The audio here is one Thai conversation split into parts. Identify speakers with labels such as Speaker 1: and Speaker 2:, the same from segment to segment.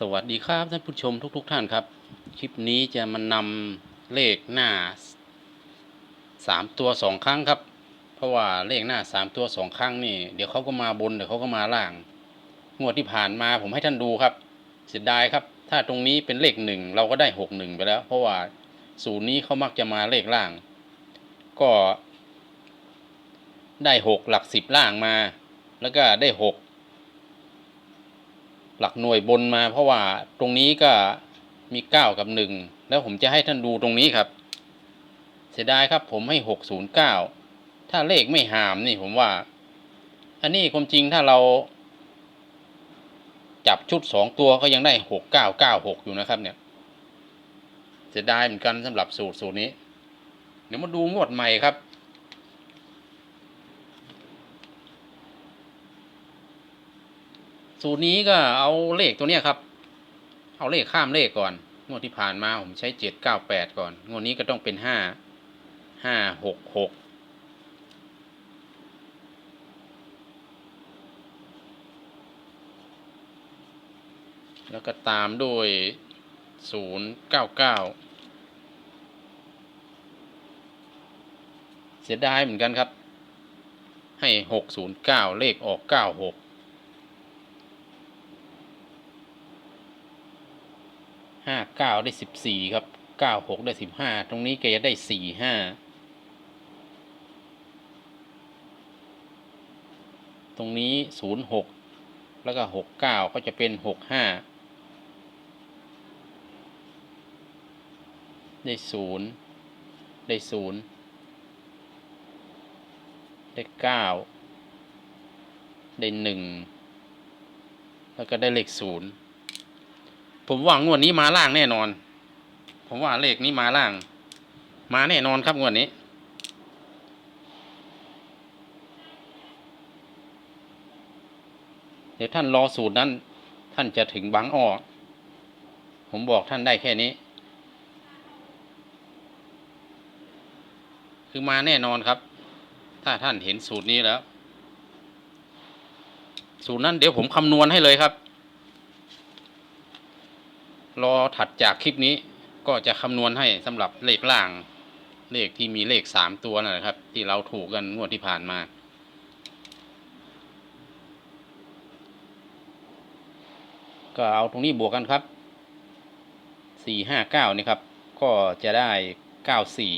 Speaker 1: สวัสดีครับท่านผู้ชมทุกๆทท่านครับ คลิปนี้จะมานำเลขหน้าสามตัวสองครั้งครับ เพราะว่าเลขหน้าสามตัวสองครั้งนี่เดี๋ยวเขาก็มาบนเดี๋ยวเขาก็มาล่าง งวดที่ผ่านมาผมให้ท่านดูครับ เสียดายครับ ถ้าตรงนี้เป็นเลขหนึ่งเราก็ได้หกหนึ่งไปแล้ว เพราะว่าศูนย์นี้เขามักจะมาเลขล่าง ก็ได้หกหลักสิบล่างมา แล้วก็ได้หก หลักหน่วยบนมา เพราะว่าตรงนี้ก็มีเก้ากับหนึ่งแล้วผมจะให้ท่านดูตรงนี้ครับ เสียดายครับผมให้หกศูนย์เก้าถ้าเลขไม่หามนี่ผมว่า อันนี้ความจริงถ้าเรา จับชุดสองตัวก็ยังได้หกเก้าเก้าหกอยู่นะครับเนี่ย เสียดายเหมือนกันสำหรับสูตรสูตรนี้ เดี๋ยวมาดูงวดใหม่ครับ สูตรนี้ก็เอาเลขตัวเนี้ยครับ เอาเลขข้ามเลขก่อน งวดที่ผ่านมาผมใช้เจ็ดเก้าแปดก่อน งวดนี้ก็ต้องเป็นห้าห้าหกหกแล้วก็ตามด้วยศูนย์เก้าเก้าเสียดายเหมือนกันครับ ให้หกศูนย์เก้าเลขออกเก้าหก ห้าเก้าได้สิบสี่ครับเก้าหกได้สิบห้าตรงนี้แกจะได้สี่ห้าตรงนี้ศูนย์หกแล้วก็หกเก้าก็จะเป็นหกห้าได้ศูนย์ได้ศูนย์ได้เก้าได้หนึ่งแล้วก็ได้เลขศูนย์ ผมว่างวดนี้มาล่างแน่นอน ผมว่าเลขนี้มาล่าง มาแน่นอนครับงวดนี้เดี๋ยวท่านรอสูตรนั้น ท่านจะถึงบางอ้อผมบอกท่านได้แค่นี้ คือมาแน่นอนครับ ถ้าท่านเห็นสูตรนี้แล้ว สูตรนั้นเดี๋ยวผมคำนวณให้เลยครับ รอถัดจากคลิปนี้ก็จะคำนวณให้สำหรับเลขล่าง เลขที่มีเลขสามตัวนั่นแหละครับ ที่เราถูกกันงวดที่ผ่านมาก็เอาตรงนี้บวกกันครับ สี่ห้าเก้านี่ครับ ก็จะได้เก้าสี่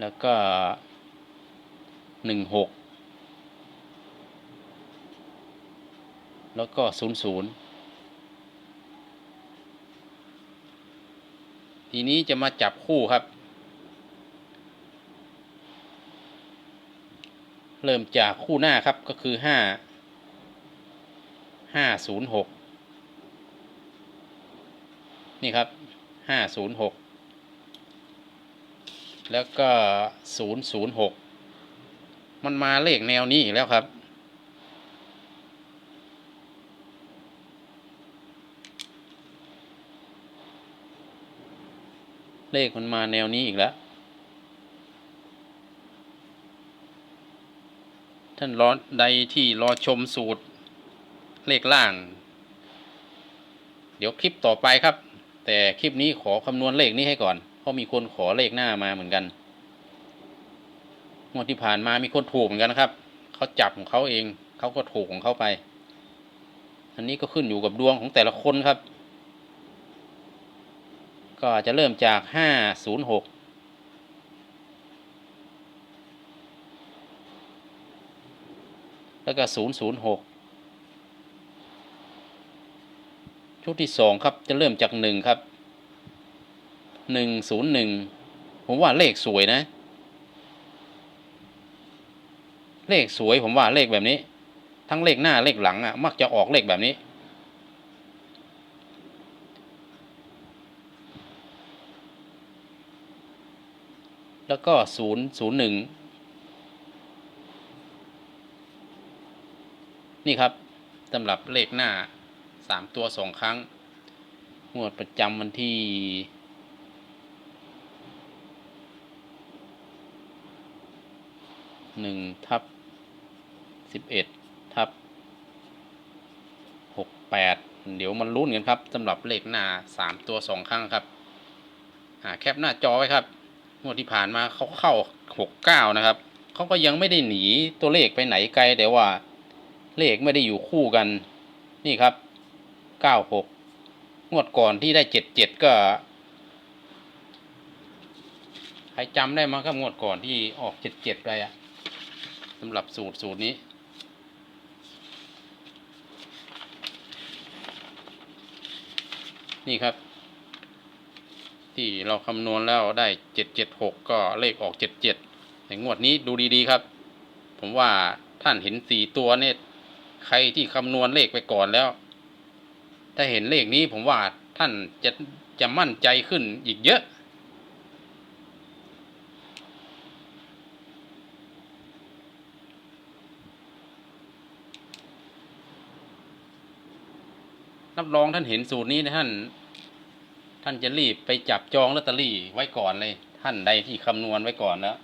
Speaker 1: แล้วก็หนึ่งหก แล้วก็ศูนย์ศูนย์ทีนี้จะมาจับคู่ครับ เริ่มจากคู่หน้าครับก็คือห้าห้าศูนย์หกนี่ครับห้าศูนย์หกแล้วก็ศูนย์ศูนย์หกมันมาเลขแนวนี้อีกแล้วครับ เลขมันมาแนวนี้อีกแล้ว ท่านรอใดที่รอชมสูตร เลขล่าง เดี๋ยวคลิปต่อไปครับ แต่คลิปนี้ขอคำนวณเลขนี้ให้ก่อน เพราะมีคนขอเลขหน้ามาเหมือนกันงวดที่ผ่านมามีคนถูกเหมือนกันนะครับ เขาจับของเขาเอง เขาก็ถูกของเขาไป อันนี้ก็ขึ้นอยู่กับดวงของแต่ละคนครับ ก็จะเริ่มจากห้าศูนย์หกแล้วก็ศูนย์ศูนย์หกชุดที่สองครับ จะเริ่มจากหนึ่งครับหนึ่งศูนย์หนึ่งผมว่าเลขสวยนะ เลขสวยผมว่าเลขแบบนี้ ทั้งเลขหน้าเลขหลังอะ มักจะออกเลขแบบนี้ แล้วก็ศูนย์ศูนย์หนึ่งนี่ครับสำหรับเลขหน้าสามตัวสองครั้ง งวดประจำวันที่หนึ่งทับสิบเอ็ดทับแปดเดี๋ยวมันลุ้นกันครับสำหรับเลขหน้าสามตัวสองครั้งครับอ่าแคปหน้าจอไว้ครับ งวดที่ผ่านมาเขาเข้าหกเก้านะครับเขาก็ยังไม่ได้หนีตัวเลขไปไหนไกล แต่ว่าเลขไม่ได้อยู่คู่กัน นี่ครับเก้าหกงวดก่อนที่ได้เจ็ดเจ็ดก็ใครจำได้มั้งครับงวดก่อนที่ออกเจ็ดเจ็ดไปอะสำหรับสูตรสูตรนี้นี่ครับ ที่เราคำนวณแล้วได้เจ็ดเจ็ดหกก็เลขออกเจ็ดเจ็ดในงวดนี้ดูดีๆครับ ผมว่าท่านเห็นสี่ตัวเนี่ยใครที่คำนวณเลขไปก่อนแล้ว ถ้าเห็นเลขนี้ผมว่าท่านจะจะมั่นใจขึ้นอีกเยอะ รับรองท่านเห็นสูตรนี้นะท่าน ท่านจะรีบไปจับจองลอตเตอรี่ไว้ก่อนเลย ท่านใดที่คำนวณไว้ก่อนแล้ว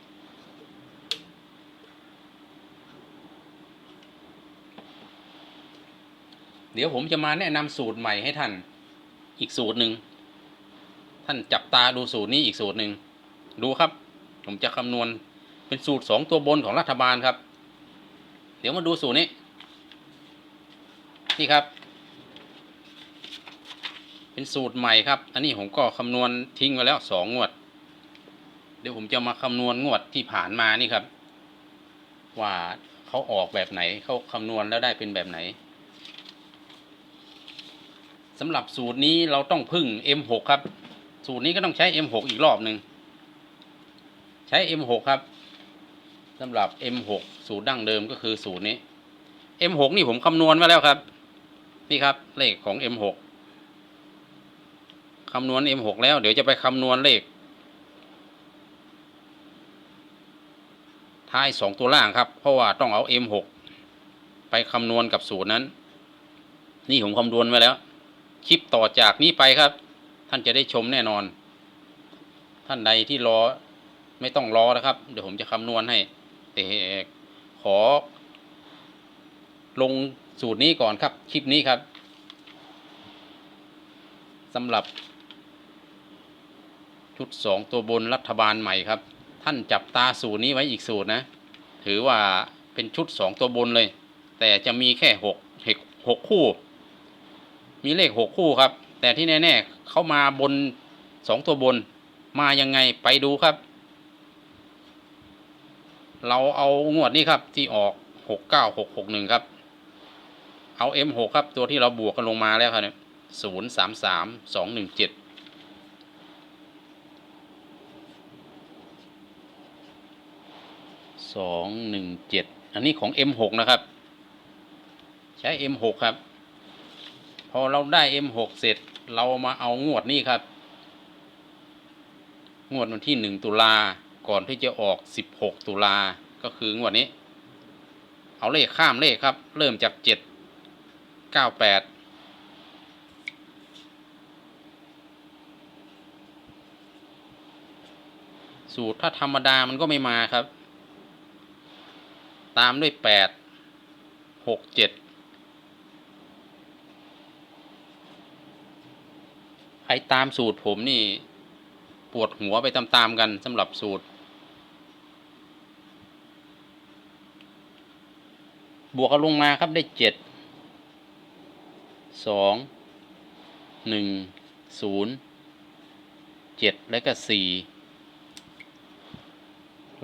Speaker 1: เดี๋ยวผมจะมาแนะนำสูตรใหม่ให้ท่าน อีกสูตรหนึ่งท่านจับตาดูสูตรนี้อีกสูตรหนึ่งดูครับ ผมจะคำนวณเป็นสูตรสองตัวบนของรัฐบาลครับ เดี๋ยวมาดูสูตรนี้นี่ครับ เป็นสูตรใหม่ครับ อันนี้ผมก็คำนวณทิ้งไว้แล้วสองงวด เดี๋ยวผมจะมาคำนวณงวดที่ผ่านมานี่ครับ ว่าเขาออกแบบไหนเขาคำนวณแล้วได้เป็นแบบไหนสำหรับสูตรนี้เราต้องพึ่ง M6 ครับ สูตรนี้ก็ต้องใช้ M6 อีกรอบหนึ่งใช้ M6 ครับสำหรับ M6 สูตรดั้งเดิมก็คือสูตรนี้ M6 นี่ผมคำนวณไว้แล้วครับ นี่ครับเลขของ M6 คำนวณ M6 แล้ว เดี๋ยวจะไปคำนวณเลข ท้ายสองตัวล่างครับ เพราะว่าต้องเอา M6 ไปคำนวณกับสูตรนั้น นี่ผมคำนวณไว้แล้ว คลิปต่อจากนี้ไปครับ ท่านจะได้ชมแน่นอน ท่านใดที่รอไม่ต้องรอนะครับ เดี๋ยวผมจะคำนวณให้ แต่ขอ ลงสูตรนี้ก่อนครับ คลิปนี้ครับสำหรับ ชุดสองตัวบนรัฐบาลใหม่ครับ ท่านจับตาสูตรนี้ไว้อีกสูตรนะ ถือว่าเป็นชุดสองตัวบนเลย แต่จะมีแค่หกหกคู่ มีเลขหกคู่ครับ แต่ที่แน่ๆเขามาบนสองตัวบนมายังไงไปดูครับ เราเอางวดนี้ครับที่ออกหกเก้าหกหกหนึ่งครับ เอา M6 ครับตัวที่เราบวกกันลงมาแล้วครับเนี่ยศูนย์สามสามสองหนึ่งเจ็ด สองหนึ่งเจ็ดอันนี้ของ M6 นะครับ ใช้ M6 ครับ พอเราได้ M6 เสร็จเรามาเอางวดนี้ครับ งวดวันที่หนึ่งตุลาก่อนที่จะออกสิบหกตุลาก็คืองวดนี้ เอาเลขข้ามเลขครับ เริ่มจากเจ็ดเก้าแปดสูตรถ้าธรรมดามันก็ไม่มาครับ ตามด้วยแปดหกเจ็ดใครตามสูตรผมนี่ ปวดหัวไปตามๆกันสำหรับสูตร บวกกันลงมาครับได้เจ็ดสองหนึ่งศูนย์เจ็ดแล้วก็สี่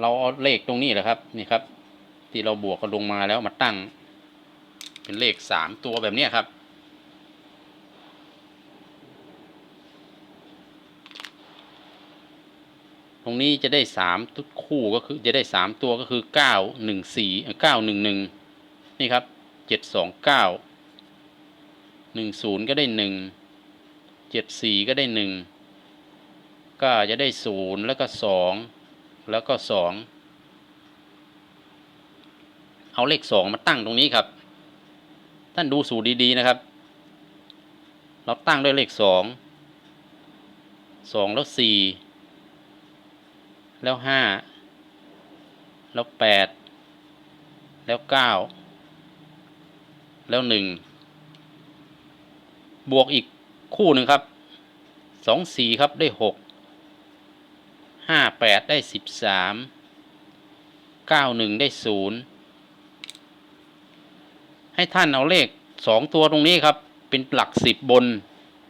Speaker 1: เราเอาเลขตรงนี้แหละครับ นี่ครับ ที่เราบวกกันลงมาแล้วมาตั้ง เป็นเลขสามตัวแบบนี้ครับ ตรงนี้จะได้สามทุกคู่ก็คือจะได้สามตัวก็คือเก้าหนึ่งสี่เก้าหนึ่งหนึ่งนี่ครับเจ็ดสองเก้าหนึ่งศูนย์ก็ได้หนึ่งเจ็ดสี่ก็ได้หนึ่งก็จะได้ศูนย์แล้วก็สองแล้วก็สอง เอาเลขสองมาตั้งตรงนี้ครับ ท่านดูสูตรดีๆนะครับ เราตั้งด้วยเลขสองสองแล้วสี่แล้วห้าแล้วแปดแล้วเก้าแล้วหนึ่งบวกอีกคู่หนึ่งครับสองสี่ครับได้หกห้าแปดได้สิบสามเก้าหนึ่งได้ศูนย์ ให้ท่านเอาเลขสองตัวตรงนี้ครับ เป็นหลักสิบบน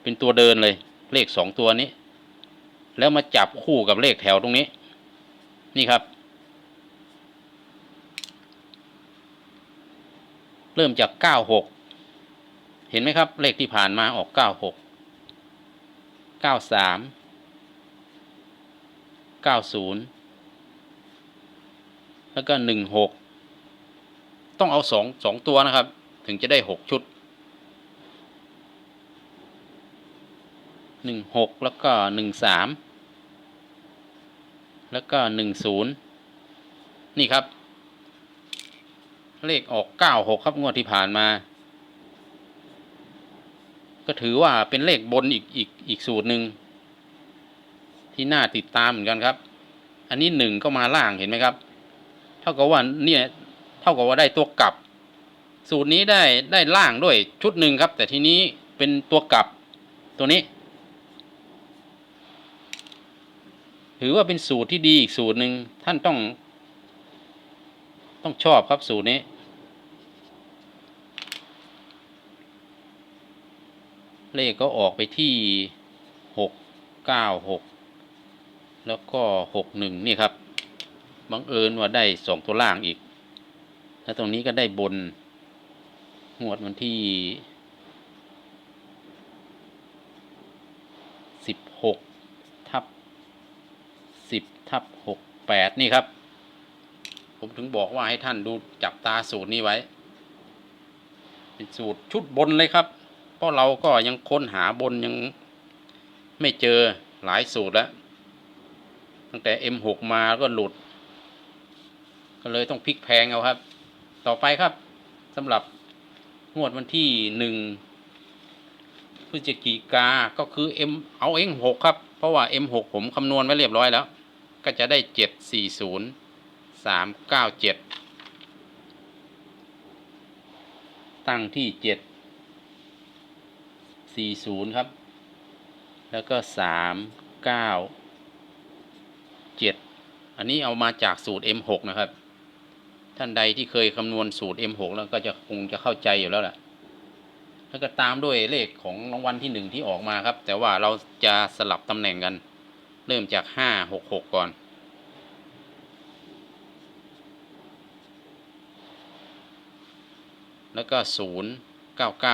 Speaker 1: เป็นตัวเดินเลย เลขสองตัวนี้ แล้วมาจับคู่กับเลขแถวตรงนี้ นี่ครับ เริ่มจากเก้าหกเห็นไหมครับ เลขที่ผ่านมาออกเก้าหกเก้าสามเก้าศูนย์แล้วก็หนึ่งหกต้องเอาสองสองตัวนะครับ ถึงจะได้หกชุดหนึ่งหกแล้วก็หนึ่งสามแล้วก็หนึ่งศูนย์นี่ครับ เลขออกเก้าหกครับงวดที่ผ่านมา ก็ถือว่าเป็นเลขบนอีกอีกอีกสูตรหนึ่งที่น่าติดตามเหมือนกันครับ อันนี้หนึ่งก็มาล่างเห็นไหมครับ เท่ากับว่าเนี่ยเท่ากับว่าได้ตัวกลับ สูตรนี้ได้ได้ล่างด้วยชุดหนึ่งครับ แต่ทีนี้เป็นตัวกลับตัวนี้ ถือว่าเป็นสูตรที่ดีอีกสูตรหนึ่งท่านต้อง ต้องชอบครับสูตรนี้เลขก็ออกไปที่หกเก้าหกแล้วก็หกหนึ่งนี่ครับบังเอิญว่าได้สองตัวล่างอีก แล้วตรงนี้ก็ได้บน งวดวันที่สิบหกทับสิบทับหกแปดนี่ครับ ผมถึงบอกว่าให้ท่านดูจับตาสูตรนี้ไว้ เป็นสูตรชุดบนเลยครับ เพราะเราก็ยังค้นหาบนยังไม่เจอหลายสูตรแล้ว ตั้งแต่ M6 มาก็หลุด ก็เลยต้องพลิกแพงเอาครับ ต่อไปครับสำหรับ งวดวันที่หนึ่งพฤศจิกาก็คือ M เอา M6 ครับ เพราะว่า M6 ผมคำนวณไว้เรียบร้อยแล้ว ก็จะได้ 740 397 ตั้งที่ 7 40 ครับ แล้วก็ 3 9 7 อันนี้เอามาจากสูตร M6 นะครับ ท่านใดที่เคยคำนวณสูตร M6 แล้วก็จะคงจะเข้าใจอยู่แล้วแหละแล้วก็ตามด้วยเลขของรางวัลที่หนึ่งที่ออกมาครับ แต่ว่าเราจะสลับตำแหน่งกัน เริ่มจาก5 6 6ก่อน แล้วก็0 9 9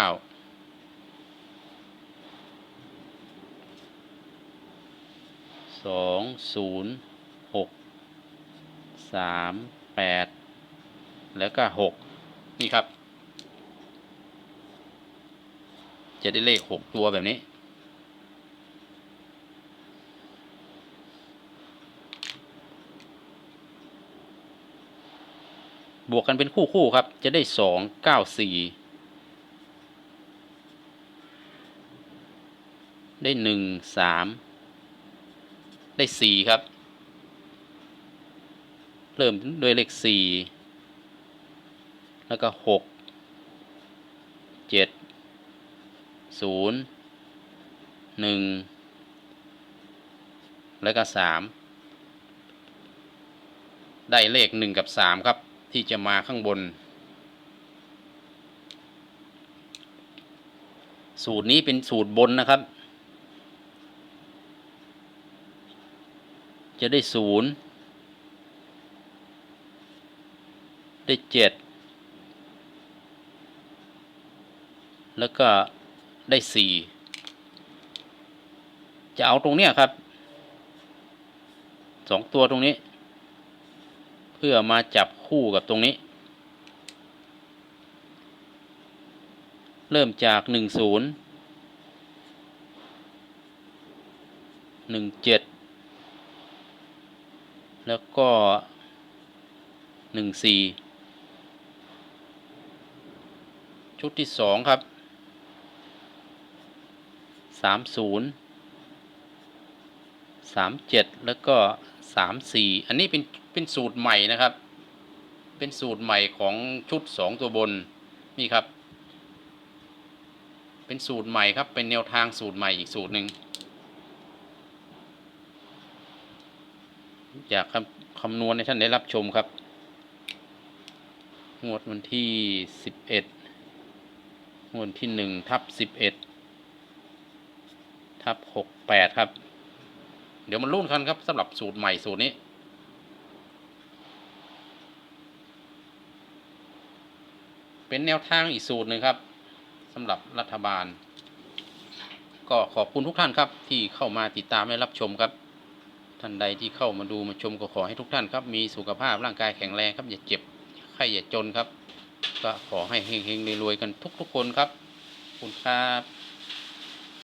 Speaker 1: สองศูนย์หกสามแปด แล้วก็หกนี่ครับ จะได้เลขหกตัวแบบนี้ บวกกันเป็นคู่คู่ครับ จะได้สองเก้าสี่ได้หนึ่งสามได้สี่ครับ เริ่มด้วยเลขสี่ แล้วก็หกเจ็ดศูนย์หนึ่งแล้วก็สามได้เลขหนึ่งกับสามครับ ที่จะมาข้างบน สูตรนี้เป็นสูตรบนนะครับ จะได้ศูนย์ได้เจ็ด แล้วก็ได้สี่จะเอาตรงเนี้ยครับสองตัวตรงนี้ เพื่อมาจับคู่กับตรงนี้ เริ่มจากหนึ่งศูนย์หนึ่งเจ็ดแล้วก็หนึ่งสี่ชุดที่สองครับ สามศูนย์สามเจ็ดแล้วก็สามสี่อันนี้เป็นเป็นสูตรใหม่นะครับ เป็นสูตรใหม่ของชุดสองตัวบนนี่ครับ เป็นสูตรใหม่ครับเป็นแนวทางสูตรใหม่อีกสูตรหนึ่งอยากคำคำนวณให้ท่านได้รับชมครับ งวดวันที่สิบเอ็ดงวดที่หนึ่งทับสิบเอ็ด ทับหกแปดครับ เดี๋ยวมันรุ่นกันครับสำหรับสูตรใหม่สูตรนี้ เป็นแนวทางอีกสูตรหนึ่งครับสำหรับรัฐบาล ก็ขอบคุณทุกท่านครับ ที่เข้ามาติดตามและรับชมครับ ท่านใดที่เข้ามาดูมาชมก็ขอให้ทุกท่านครับ มีสุขภาพร่างกายแข็งแรงครับอย่าเจ็บไข้อย่าจนครับ ก็ขอให้เฮงๆรวยๆกันทุกๆคนครับขอบคุณครับ